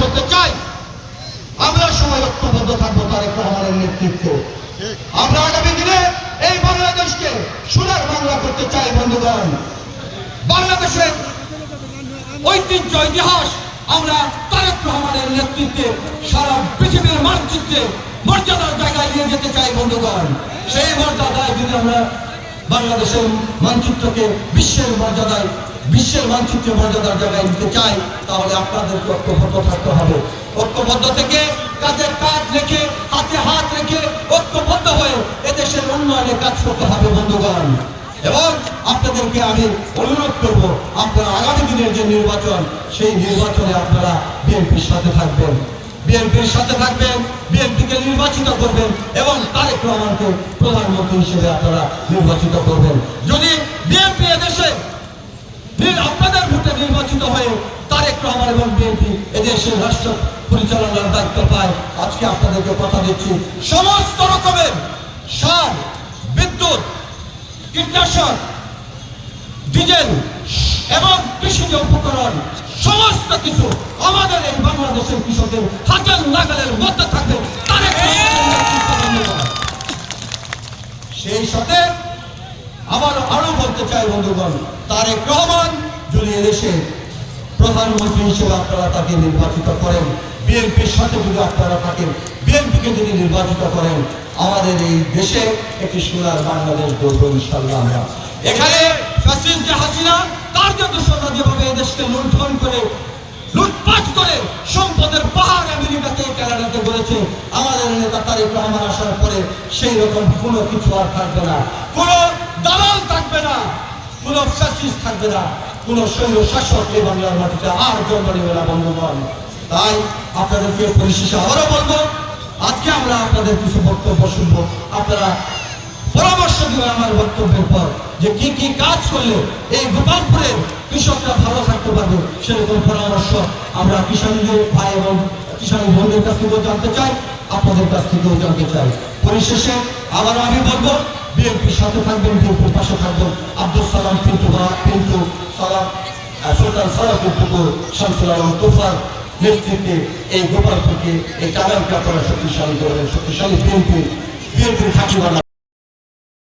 করতে চাই, আমরা সবাই ঐক্যবদ্ধ থাকব তারেক রহমানের নেতৃত্বে। আমরা আগামী দিনে এই বাংলাদেশকে সোনার বাংলা করতে চাই, বন্ধুগণ। বাংলাদেশের ঐতিহ্য, ইতিহাস, আমরা তারেক রহমানের নেতৃত্বে সারা পৃথিবীর মানচিত্রে মর্যাদার জায়গায় নিয়ে যেতে চাই, বন্ধুগণ। সেই মর্যাদায় যদি আমরা বাংলাদেশের মানচিত্রকে বিশ্বের মর্যাদায় বিশ্বের মানচিত্রের মর্যাদার জায়গায় নিতে চাই, তাহলে আপনাদেরকে ঐক্যবদ্ধ থাকতে হবে। ঐক্যবদ্ধ থেকে কাঁধে কাঁধ রেখে, হাতে হাত রেখে ঐক্যবদ্ধ হয়ে এদেশের উন্নয়নে কাজ করতে হবে, বন্ধুগণ। এবং আপনাদেরকে আমি অনুরোধ করব, আপনারা আগামী দিনের যে নির্বাচন, সেই নির্বাচনে আপনারা বিএনপির সাথে থাকবেন। বিএনপির সাথে থাকবেন, বিএনপিকে নির্বাচিত করবেন এবং তারেক রহমানকে প্রধানমন্ত্রী হিসেবে আপনারা নির্বাচিত করবেন। রহমান এবং বিএনপি এদেশের রাষ্ট্র পরিচালনার দায়িত্ব পায়। আজকে আপনাদেরকে কথা দিচ্ছি। সমস্ত রকমের সার, বিদ্যুৎ, কীটনাশক, ডিজেল এবং কৃষিজ উপকরণ, সমস্ত কিছু আমাদের এই বাংলাদেশের কৃষকের হাজার নাগালের মধ্যে থাকবে। সেই সাথে আবার আরও বলতে চাই, বন্ধুগণ, তারেক রহমান যদি এদেশে প্রধানমন্ত্রী হিসেবে আপনারা তাকে নির্বাচিত করেন। বিএনপির সাথে যদি আপনারা থাকেন, বিএনপিকে যদি নির্বাচিত করেন, আমাদের এই দেশে একটি সোনার বাংলাদেশ গড়ব ইনশাল্লাহ আমরা। এখানে হাসিনা, তার লুণ্ঠন করে করে সম্পদের পাহাড় আমাদের নেতা পরে সেই রকম কোনো কিছু আর থাকবে না। কোনো দালাল থাকবে না, কোনো থাকবে না। কোনো শৈল শাসক এই বাংলার মাটিতে আর জন্ম নেবে না বন্ধুগণ তাই আপনাদেরকে পরিশেষে আবারও বলব, আজকে আমরা আপনাদের কিছু বক্তব্য শুনব। আপনারা পরামর্শ দিবেন আমার বক্তব্যের পর যে কি কি কাজ করলে এই গোপালপুরের কৃষকরা ভালো থাকতে পারবে সেরকম পরামর্শ আমরা কিষাণীদের ভাই এবং কিষাণী বোনদের কাছ থেকেও জানতে চাই, আপনাদের কাছ থেকেও জানতে চাই। পরিশেষে আবার আমি বলব বিএনপির সাথে থাকবেন বিএনপির পাশে থাকবেন আব্দুল সালাম পিন্টু পিন্টু সালাম সুলতান সালাতুল টুকু শামসুল আলম তোফার নেতৃত্বে এই গোপালপুরকে এই টাগালকে আপনারা শক্তিশালী করবেন শক্তিশালী বিএনপি, বিএনপির বানা